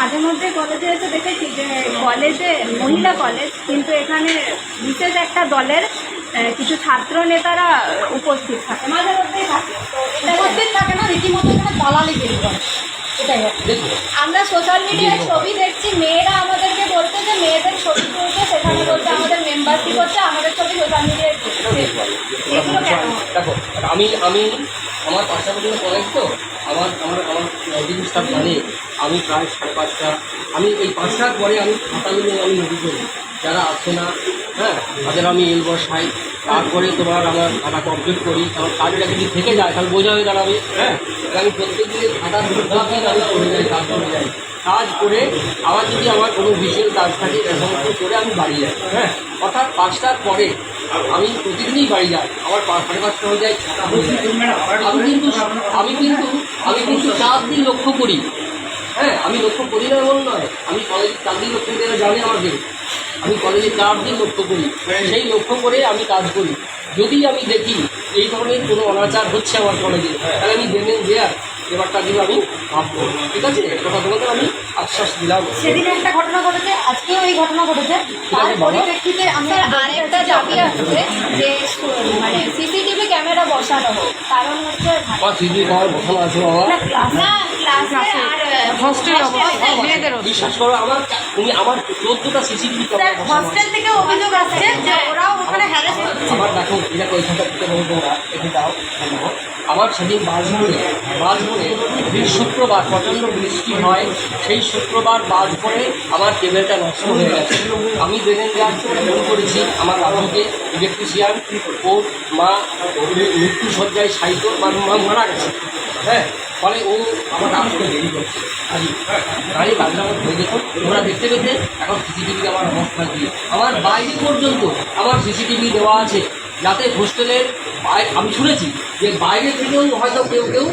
মাঝে মধ্যে কলেজে এসে দেখেছি যে কলেজে মহিলা কলেজ কিন্তু এখানে বিশেষ একটা দলের কিছু ছাত্র নেতারা উপস্থিত থাকে। মাঝে মধ্যেই থাকে। উপস্থিত থাকে না, রীতিমতো এখানে দালালি বের আমরা সোশ্যাল মিডিয়ায় ছবি দেখছি, মেয়েরা আমাদেরকে বলতে যে মেয়েদের ছবি তুলছে, সেখানে বলছে আমাদের মেম্বারশিপ হচ্ছে, আমাদের ছবি সোশ্যাল মিডিয়ায় দেখো, আমি আমি আমার পাঁচটা পর্যন্ত কলেজ তো, আমার আমার আমার স্টাফ জানে, আমি প্রায় সাড়ে পাঁচটা, আমি এই পাঁচটার পরে আমি খাতা খাতাগুলো আমি রেডি করি যারা আসে না হ্যাঁ তাদের আমি এল বসাই, তারপরে তোমার আমার খাতা কমপ্লিট করি, কারণ কাজটা যদি থেকে যায়, তাহলে বোঝা হয়ে দাঁড়াবে হ্যাঁ। আমি প্রত্যেক দিনে খাতার দুর্গা দিন আমি করে যাই কাজ করে যাই। কাজ করে আবার যদি আমার কোনো বিশেষ কাজ থাকে সমস্ত করে আমি বাড়ি যাই হ্যাঁ। অর্থাৎ পাঁচটার পরে আমি প্রতিদিনই বাড়ি যাই। আমার সাড়ে পাঁচটা হয়ে যায় ছটা হয়ে যায়। আমি কিন্তু আমি কিন্তু আমি কিন্তু চার দিন লক্ষ্য করি। হ্যাঁ আমি লক্ষ্য করি না এমন নয়। আমি কলেজে চার দিন লক্ষ্য করি জানে আমাকে। আমি কলেজে চার দিন লক্ষ্য করি। সেই লক্ষ্য করে আমি কাজ করি। যদি আমি দেখি এই ধরনের কোনো অনাচার হচ্ছে আমার কলেজে তাহলে আমি জেনে দেয়ার এবারটা দিয়ে আমি ভাববো ঠিক আছে? কথা তোমাদের আমি আশ্বাস দিলাম। সেদিন একটা ঘটনা ঘটেছে আজকেও এই ঘটনা ঘটেছে। তার পরিপ্রেক্ষিতে আমরা স্যার আরেকটা দাবি আছে যে মানে সিসিটিভি ক্যামেরা বসানো হোক। কারণ হচ্ছে আমার সিজি পাওয়ার বসানো আছে বাবা। না ক্লাসে আর হস্টেল hostel বিশ্বাস করো আমার তুমি আমার চোদ্দটা সিসিটিভি হস্টেল থেকে অভিযোগ আসছে যে দেখো এটা পয়সাটা দিতে বলো তোমরা একটু দাও দেখো। আমার সেদিন শুক্রবার প্রচণ্ড বৃষ্টি হয়, সেই শুক্রবার বাস করে আমার টেবিলটা নষ্ট হয়ে গেছে। আমি বেরেন গাছ ফোন করেছি, আমার রাজুকে ইলেকট্রিশিয়ান ও মা মৃত্যু সজ্জায় সাহিত্য মা মারা গেছে। হ্যাঁ ফলে ও আমার আসতে দেরি করছে। আজ গাড়ি আমার হয়ে যেত তোমরা দেখতে পেতে এখন সিসিটিভি আমার অবস্থা দিয়ে আমার বাইরে পর্যন্ত আমার সিসিটিভি দেওয়া আছে। যাতে হোস্টেলের আমি শুনেছি যে বাইরে থেকেও হয়তো কেউ কেউ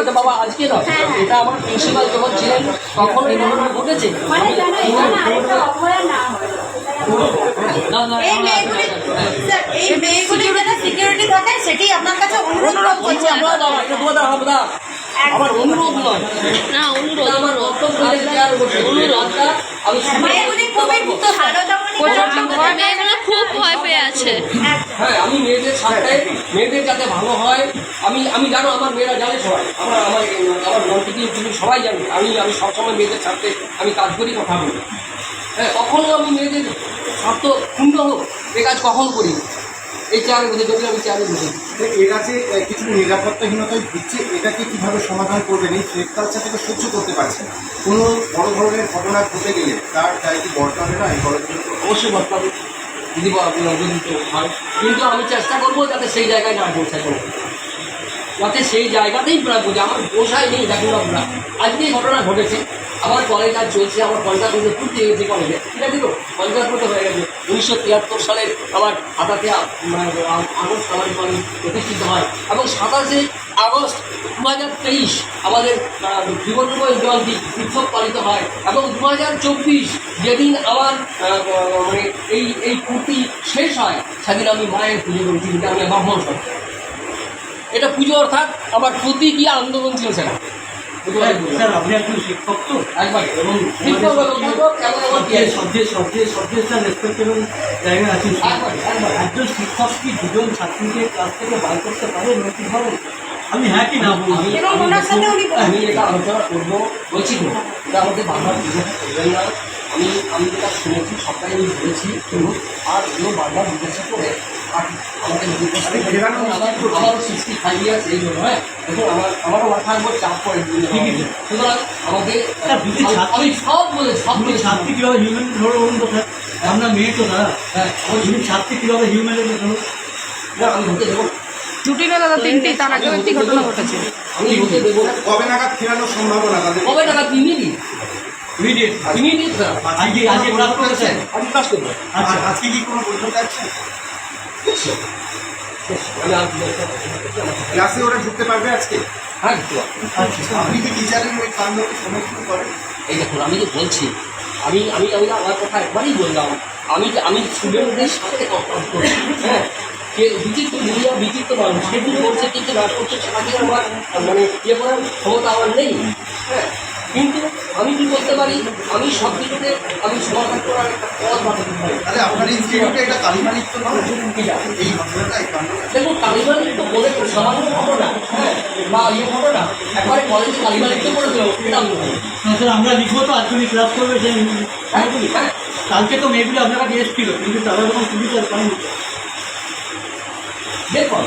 এটা বাবা আজকে নয় এটা আমার প্রিন্সিপাল যখন ছিলেন তখন এই ঘটনা ঘটেছে মানে সিকিউরিটি থাকে সেটি আপনার কাছে অনুরোধ করছি আমরা আমার অনুরোধ নয়। না অনুরোধ আমার বক্তব্য আমি মেয়েগুলি খুব ভয় পেয়ে আছে। হ্যাঁ আমি মেয়েদের সাথে মেয়েদের যাতে ভালো হয় আমি আমি জানো আমার মেয়েরা জানে সবাই। আমার আমার আমার মন থেকে তুমি সবাই জানে। আমি আমি সবসময় মেয়েদের সাথে আমি কাজ করি কথা বলি। হ্যাঁ কখনো আমি মেয়েদের স্বার্থ ক্ষুণ্ণ হোক এ কাজ কখন করি? এই চেয়ারে বসে যদি আমি চেয়ারে বসে এর কাছে কিছু নিরাপত্তাহীনতায় ভুগছে এটাকে কীভাবে সমাধান করবেন এই ফ্লেক কালচার থেকে সহ্য করতে পারছে না। কোনো বড় ধরনের ঘটনা ঘটে গেলে তার দায় কি বর্তমানে না? এই অবশ্যই বদলাবে যদি হয় কিন্তু আমি চেষ্টা করব যাতে সেই জায়গায় না কোনো। যাতে সেই জায়গাতেই প্রাপ্য যে আমার পোষায় নেই দেখুন আপনারা আজকে এই ঘটনা ঘটেছে। আমার কলেজ আজ চলছে আমার পঞ্চায়েত মধ্যে ফুটতে গেছে কলেজে ঠিক আছে তো? পঞ্চায়েত মধ্যে হয়ে গেছে। উনিশশো তিয়াত্তর সালের আমার হাতাতে আগস্ট আমার কলেজ প্রতিষ্ঠিত হয়। এবং সাতাশে আগস্ট দু হাজার তেইশ আমাদের জীবনরূপ জয়ন্তী উৎসব পালিত হয়। এবং দু হাজার চব্বিশ যেদিন আমার মানে এই এই ফুর্তি শেষ হয়, সেদিন আমি মায়ের পুজো করেছি, যেটা আমি ব্রাহ্মণ এটা পুজো অর্থাৎ আমার প্রতীকী আন্দোলন ছিল সেটা শিক্ষক তো একবার এবং একজন শিক্ষক কি দুজন ছাত্রীকে ক্লাস করতে পারে নৈতিকভাবে আমি হ্যাঁ কি না উনি আমি এটা আলোচনা করব বলছি তো এটা আমাদের জিজ্ঞাসা করবেন না আমি আমি যেটা শুনেছি সবটাই আমি বলেছি কিন্তু আর কেউ বারবার জিজ্ঞাসা করে আর আমাকে জিজ্ঞাসা করে আমার সিক্সটি ফাইভ ইয়ার্স এই জন্য হ্যাঁ? দেখুন আমার আমারও মাথার উপর চাপ পড়ে। সুতরাং আমাকে আমি- ছাত্রী- সব বলে সব আপনি বলে ছাত্রী কীভাবে হিউম্যান ধরো বলুন তো আমরা মেয়ে তো দাদা হ্যাঁ। ছাত্রী কীভাবে হিউম্যান ধরো? না আমি হতে দেবো না। ছুটি না দাদা তিনটি। তার একটি ঘটনা ঘটেছে। আমি হতে দেবো কবে নাগাদ ফেরানোর সম্ভাবনা কবে টাকা ইমিডিয়েট ইমিডিয়েট ইমিডিয়েট আজকে আজকে ক্লাস করেছেন আমি কাজ করব। আচ্ছা। আজকে কি কোনো বৈঠক ক্লাসে ওরা ঢুকতে পারবে আজকে? হ্যাঁ। আচ্ছা। আপনি কি টিচারের ওই কাণ্ডকে সমর্থন করেন? এই দেখুন আমি যে বলছি আমি আমি আমি আমার কথা একবারই বললাম। আমি আমি স্টুডেন্টদের সাথে হ্যাঁ? যে বিচিত্র দুনিয়া বিচিত্র মানুষ। সে কি করছে কি কি না করছে সেটা কি আমার মানে ইয়ে করার ক্ষমতা আমার নেই হ্যাঁ? কিন্তু আমি কি করতে পারি? আমি সব কিছুতে আমি সমাধান করার একটা পথ বানাতে পারি। তাহলে আপনার ইনস্টিটিউটে এটা কালিমালিক তো এই দেখুন কালিমালিক তো বলে সামান্য ঘটনা হ্যাঁ? বা ইয়ে ঘটনা একবারে কলেজে কালিমালিক তো করে দেবো এটা আমি। হ্যাঁ, স্যার আমরা লিখব তো আজকে ক্লাস করবে সেই হ্যাঁ, হ্যাঁ। কালকে তো মেয়েগুলো আপনার কাছে এসেছিল কিন্তু তারা যখন আর পায়নি দেখুন